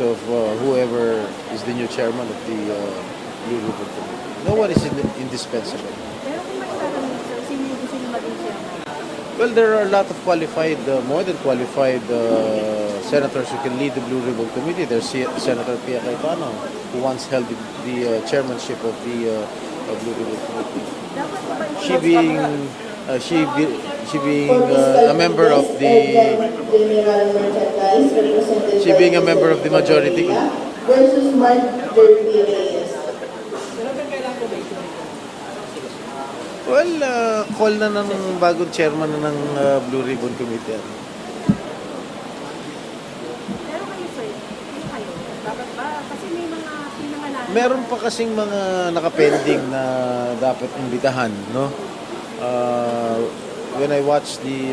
of uh, whoever is the new chairman of the uh, Blue Ribbon Committee. No one is in- indispensable. Well, there are a lot of qualified, uh, more than qualified uh, senators who can lead the Blue Ribbon Committee. There's Se- Senator Pia Cayetano, who once held the, the uh, chairmanship of the uh, Blue Ribbon Committee. She being, uh, she, be, she being uh, a member of the, she being a member of the majority. versus Mark Derby. Well, uh, call na ng bagong chairman na ng uh, Blue Ribbon Committee. Pero kayo sir, sino kayo? Dapat ba? Kasi may mga pinangalan. Meron pa kasing mga nakapending na dapat imbitahan, no? Uh, when I watched the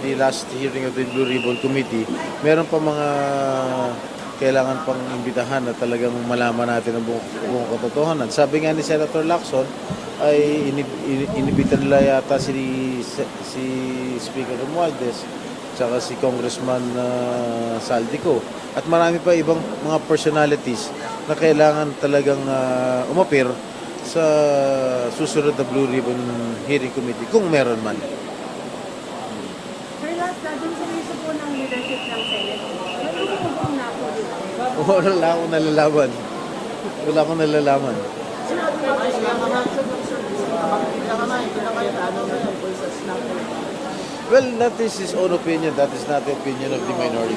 the last hearing of the Blue Ribbon Committee, meron pa mga kailangan pang imbitahan na talagang malaman natin ang buong, buong katotohanan. Sabi nga ni Senator Lacson, ay inib- ini- inibita nila yata si, si Speaker Romualdez tsaka si Congressman uh, Saldico at marami pa ibang mga personalities na kailangan talagang uh, umapir sa susunod na Blue Ribbon Hearing Committee kung meron man. Sir, last na dun sa reason po ng leadership ng Senate. Ano po kung na po dito? Wala akong nalalaman. Wala akong nalalaman. Sinabi Well, that is his own opinion. That is not the opinion of the minority.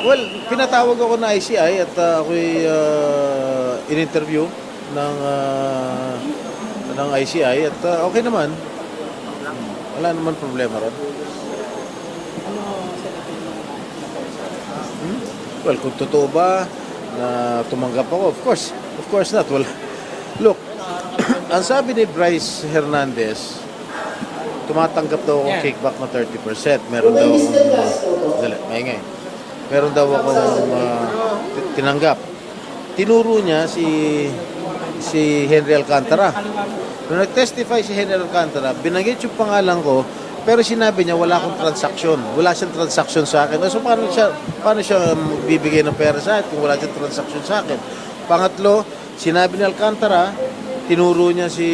Well, pinatawag ako na ICI at uh, ako'y uh, in-interview ng uh, ng ICI at uh, okay naman. Wala naman problema ron. Hmm? Well, kung totoo ba na tumanggap ako, of course, of course not. Well, look, ang sabi ni Bryce Hernandez, tumatanggap daw ako kickback na 30%. Meron daw akong, dali, maingay. Meron daw akong uh, tinanggap. Tinuro niya si si Henry Alcantara. Nung nag-testify si Henry Alcantara, binanggit yung pangalan ko, pero sinabi niya wala akong transaksyon. Wala siyang transaksyon sa akin. So paano siya paano siya bibigay ng pera sa akin kung wala siyang transaksyon sa akin? Pangatlo, sinabi ni Alcantara, tinuro niya si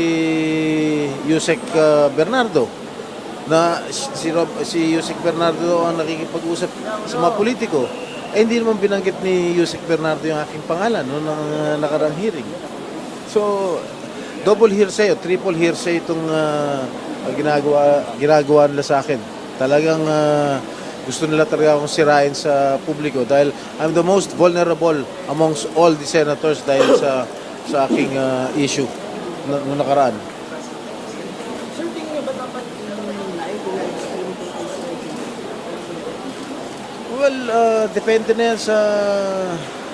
Yusek uh, Bernardo na si Rob, si Yusek Bernardo ang nakikipag-usap sa mga politiko. Eh hindi naman binanggit ni Yusek Bernardo yung aking pangalan no, ng uh, nakarang hearing. So, double hearsay o triple hearsay itong uh, ginagawa, ginagawa nila sa akin. Talagang uh, gusto nila talaga akong sirain sa publiko dahil I'm the most vulnerable amongst all the senators dahil sa sa aking uh, issue na, nung nakaraan. Sir, tingin niyo ba dapat yung live o live stream po kayo sa Well, uh, depende na yan sa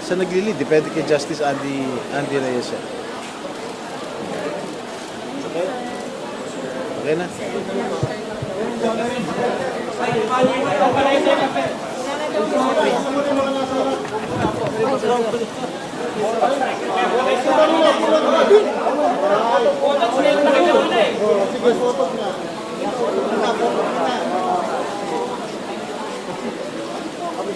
sa naglili. Depende kay Justice Andy Andy Reyes. yan. Okay? Okay na? Video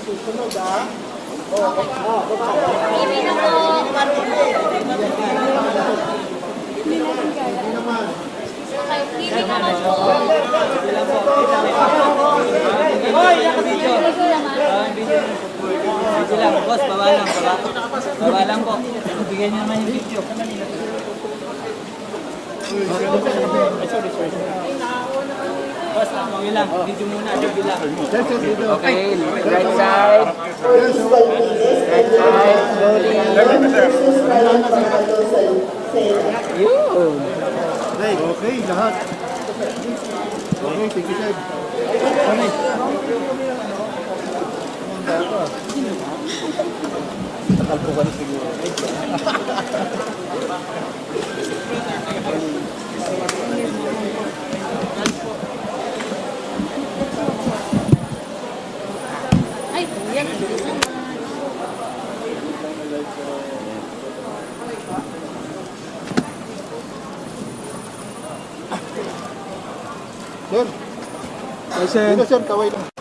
lang, boss, baba lang, baba. Baba lang po. Bigyan niyo naman yung video. Boss, yun lang, video muna, video lang. Okay, right side. Pangalo sa Senate. Yun. Okay, lahat. Okay, thank you, sir. Takalpukan siguro. Sir, Dito, sir, kaway lang.